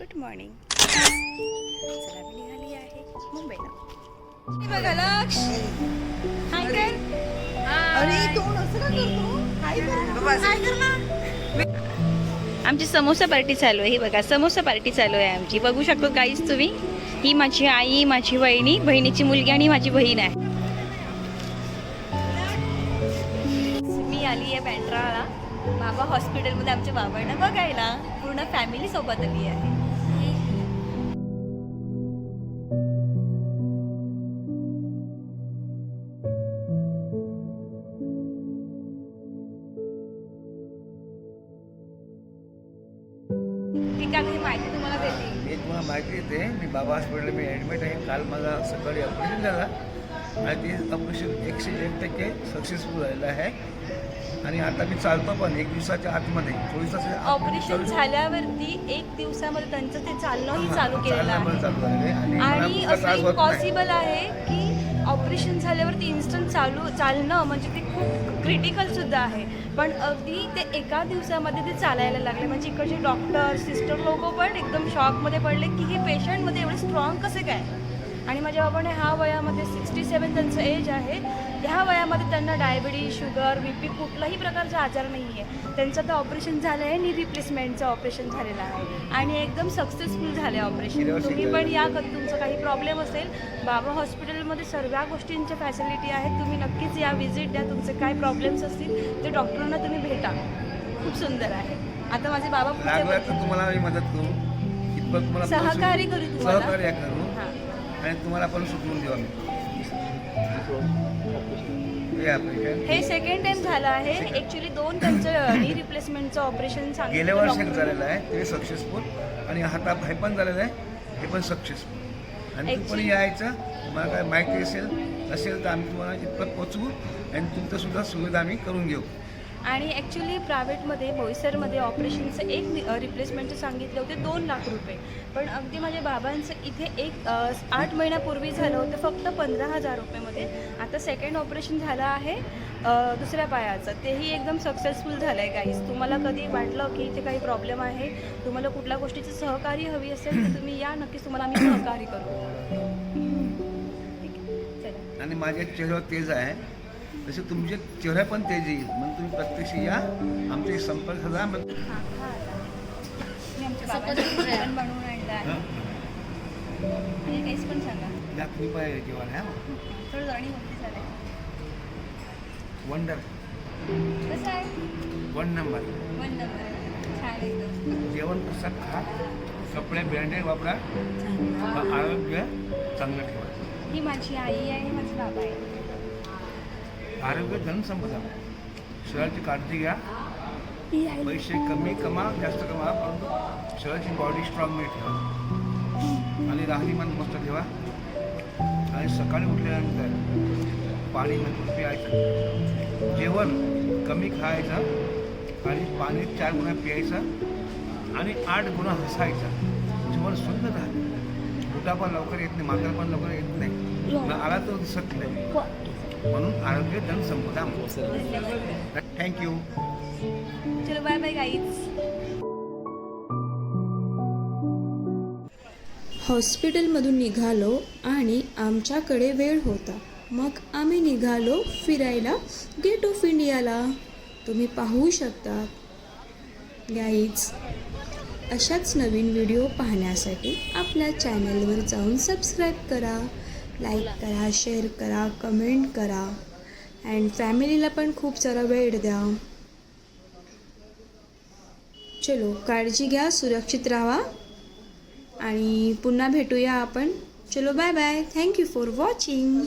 Good morning. चला मी निघाली आहे मुंबईला. हे बघा लक्ष. हाय कर. अरे तोंड असं का करतो? काय आमची समोसा पार्टी चालू आहे. ही बघा समोसा पार्टी चालू आहे आमची. बघू शकतो काहीच तुम्ही. ही माझी आई माझी वहिनी. बहिणीची मुलगी आणि माझी बहीण आहे. मी आली आहे बँड्राला बाबा हॉस्पिटलमध्ये आमच्या बाबांना बघायला. पूर्ण फॅमिली सोबत आली आहे. आहे माहिती तुम्हाला देते. मी तुम्हाला माहिती येते मी बाबा हॉस्पिटलला मी ॲडमिट आहे. काल माझा सकाळी ऑपरेशन झाला. आणि ते ऑपरेशन एकशे एक टक्के सक्सेसफुल झालेलं आहे. आणि आता मी चालतो पण एक दिवसाच्या आतमध्ये. चोवीस तास ऑपरेशन झाल्यावरती एक दिवसामध्ये त्यांचं ते चालणंही चालू केलेलं आहे. चालू झालेलं आहे. आणि मला आणि असं इम्पॉसिबल आहे की ऑपरेशन झाल्यावरती इन्स्टंट चालू चालणं म्हणजे ते खूप क्रिटिकलसुद्धा आहे. पण अगदी ते एका दिवसामध्ये ते चालायला लागले. म्हणजे इकडचे डॉक्टर सिस्टर लोक पण एकदम शॉकमध्ये पडले की हे पेशंटमध्ये एवढे स्ट्रॉंग कसे काय? आणि माझ्या बाबाने ह्या वयामध्ये सिक्स्टी सेवन त्यांचं एज आहे. ह्या वयामध्ये त्यांना डायबिटीज शुगर बी पी कुठलाही प्रकारचा आजार नाही आहे त्यांचं तर ऑपरेशन झालं आहे नी रिप्लेसमेंटचं ऑपरेशन झालेलं आहे. आणि एकदम सक्सेसफुल झालं आहे ऑपरेशन तुम्ही? पण या कधी तुमचं काही प्रॉब्लेम असेल बाबा हॉस्पिटलमध्ये सर्व गोष्टींच्या फॅसिलिटी आहेत. तुम्ही नक्कीच या व्हिजिट द्या. तुमचे काय प्रॉब्लेम्स असतील ते डॉक्टरांना तुम्ही भेटा. खूप सुंदर आहे. आता माझे बाबा तुम्हाला मदत करू. पोहोचू- करू तुम्हाला. आणि तुम्हाला पण सुचवून देऊ आम्ही. हे हे सेकंड टाइम झालं आहे. ऍक्च्युली दोन त्यांचं नी रिप्लेसमेंटचं ऑपरेशन गेल्या वर्षी झालेलं आहे ते सक्सेसफुल आणि आता हे पण झालेलं आहे हे पण सक्सेसफुल आणि तू पण यायचं तुम्हाला काय माहिती असेल असेल तर आम्ही तुम्हाला इतपत पोचवू आणि तुमचं सुद्धा सुविधा आम्ही करून घेऊ. आणि ॲक्च्युली प्रायव्हेटमध्ये बोईसरमध्ये ऑपरेशनचं एक रिप्लेसमेंटचं सांगितलं होते दोन लाख रुपये. पण अगदी माझ्या बाबांचं इथे एक आठ महिन्यापूर्वी झालं होतं फक्त पंधरा हजार रुपयेमध्ये. आता सेकंड ऑपरेशन झालं आहे दुसऱ्या पायाचं. तेही एकदम सक्सेसफुल झालं आहे गाईस तुम्हाला कधी वाटलं की इथे काही प्रॉब्लेम आहे? तुम्हाला कुठल्या गोष्टीचं सहकार्य हवी असेल तर तुम्ही या. नक्कीच तुम्हाला आम्ही सहकार्य करू. ठीक आहे. चला. आणि माझ्या चेहऱ्यावर तेज आहे. तसे तुमचे चेहरा पण तेज येईल. म्हणून तुम्ही प्रत्यक्ष या. आमचे संपर्क साधा. मग या तुम्ही पाहिजे जेवण वंडर वन नंबर जेवण कसं खा. कपडे ब्रँडेड वापरा. आरोग्य चांगलं ठेवा. ही माझी आई आहे माझे बाबा आहे. आरोग्य धनसंपदा शरीराची काळजी घ्या. पैसे कमी कमा जास्त कमा परंतु शरीराची बॉडी स्ट्रॉंग नाही ठेवा. आणि राहणी मन मस्त ठेवा. आणि सकाळी उठल्यानंतर पाणी म्हणजे प्यायचं. जेवण कमी खायचं आणि पाणी चार गुणा प्यायचं आणि आठ गुणा हसायचं. जेवण सुंदर राहतं. कुठा पण लवकर येत नाही म्हातारा पण लवकर येत नाही. आला तो दिसत नाही. म्हणून आरोग्य धनसंपदा थँक्यू चलो बाय बाय गाईज हॉस्पिटलमधून निघालो आणि आमच्याकडे वेळ होता. मग आम्ही निघालो फिरायला गेट ऑफ इंडियाला. तुम्ही पाहू शकता गाईज अशाच नवीन व्हिडिओ पाहण्यासाठी आपल्या चॅनलवर जाऊन सबस्क्राईब करा. लाईक करा शेअर करा कमेंट करा. अँड फॅमिलीला पण खूप सारा वेळ द्या. चलो काळजी घ्या सुरक्षित राहा. आणि पुन्हा भेटूया आपण. चलो bye bye thank you for watching